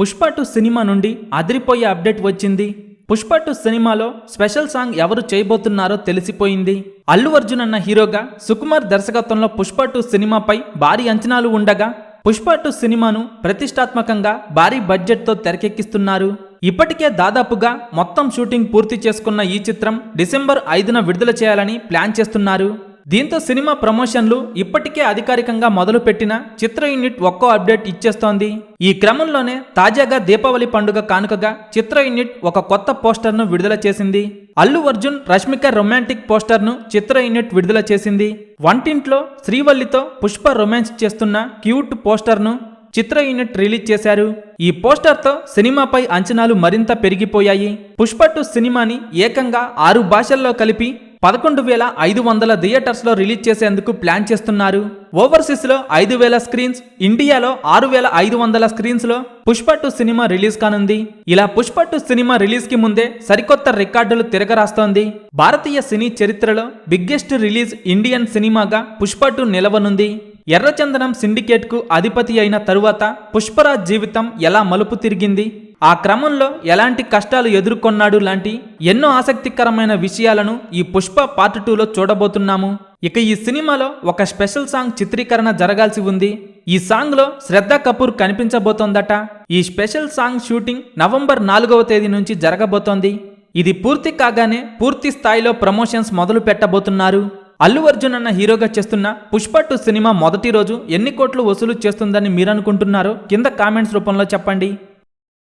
Pushpa two cinema నుండి అదిరిపోయే update వచ్చింది. పుష్ప టు సినిమాలో స్పెషల్ సాంగ్ ఎవరు చేయబోతున్నారో తెలిసిపోయింది. అల్లు అర్జున్ అన్న హీరోగా సుకుమార్ దర్శకత్వంలో పుష్ప టు సినిమాపై భారీ అంచనాలు ఉండగా పుష్ప టు సినిమాను ప్రతిష్టాత్మకంగా భారీ బడ్జెట్తో తెరకెక్కిస్తున్నారు. ఇప్పటికే దాదాపుగా మొత్తం షూటింగ్ పూర్తి చేసుకున్న ఈ చిత్రం డిసెంబర్ ఐదున విడుదల చేయాలని ప్లాన్ చేస్తున్నారు. దీంతో సినిమా ప్రమోషన్లు ఇప్పటికే అధికారికంగా మొదలుపెట్టిన చిత్ర యూనిట్ ఒక్కో అప్డేట్ ఇచ్చేస్తోంది. ఈ క్రమంలోనే తాజాగా దీపావళి పండుగ కానుకగా చిత్ర యూనిట్ ఒక కొత్త పోస్టర్ను విడుదల చేసింది. అల్లు అర్జున్ రష్మిక రొమాంటిక్ పోస్టర్ను చిత్ర యూనిట్ విడుదల చేసింది. వంటింట్లో శ్రీవల్లితో పుష్ప రొమాన్స్ చేస్తున్న క్యూట్ పోస్టర్ను చిత్ర యూనిట్ రిలీజ్ చేశారు. ఈ పోస్టర్తో సినిమాపై అంచనాలు మరింత పెరిగిపోయాయి. పుష్ప టు సినిమాని ఏకంగా ఆరు భాషల్లో కలిపి పదకొండు వేల ఐదు వందల థియేటర్స్లో రిలీజ్ చేసేందుకు ప్లాన్ చేస్తున్నారు. ఓవర్సీస్లో ఐదు వేల స్క్రీన్స్ ఇండియాలో ఆరు వేల ఐదు వందల స్క్రీన్స్లో పుష్ప టు సినిమా రిలీజ్ కానుంది. ఇలా పుష్ప టు సినిమా రిలీజ్కి ముందే సరికొత్త రికార్డులు తిరగరాస్తోంది. భారతీయ సినీ చరిత్రలో బిగ్గెస్ట్ రిలీజ్ ఇండియన్ సినిమాగా పుష్ప టూ నిలవనుంది. ఎర్రచందనం సిండికేట్కు అధిపతి అయిన తరువాత పుష్పరాజ్ జీవితం ఎలా మలుపు తిరిగింది? ఆ క్రమంలో ఎలాంటి కష్టాలు ఎదుర్కొన్నాడు లాంటి ఎన్నో ఆసక్తికరమైన విషయాలను ఈ పుష్ప పార్ట్ టూలో చూడబోతున్నాము. ఇక ఈ సినిమాలో ఒక స్పెషల్ సాంగ్ చిత్రీకరణ జరగాల్సి ఉంది. ఈ సాంగ్లో శ్రద్ధ కపూర్ కనిపించబోతోందట. ఈ స్పెషల్ సాంగ్ షూటింగ్ నవంబర్ నాలుగవ తేదీ నుంచి జరగబోతోంది. ఇది పూర్తి కాగానే పూర్తి స్థాయిలో ప్రమోషన్స్ మొదలు పెట్టబోతున్నారు అల్లు అర్జున్ అన్న హీరోగా చేస్తున్న పుష్ప టూ సినిమా మొదటి రోజు ఎన్ని కోట్లు వసూలు చేస్తుందని మీరనుకుంటున్నారో? కింద కామెంట్స్ రూపంలో చెప్పండి.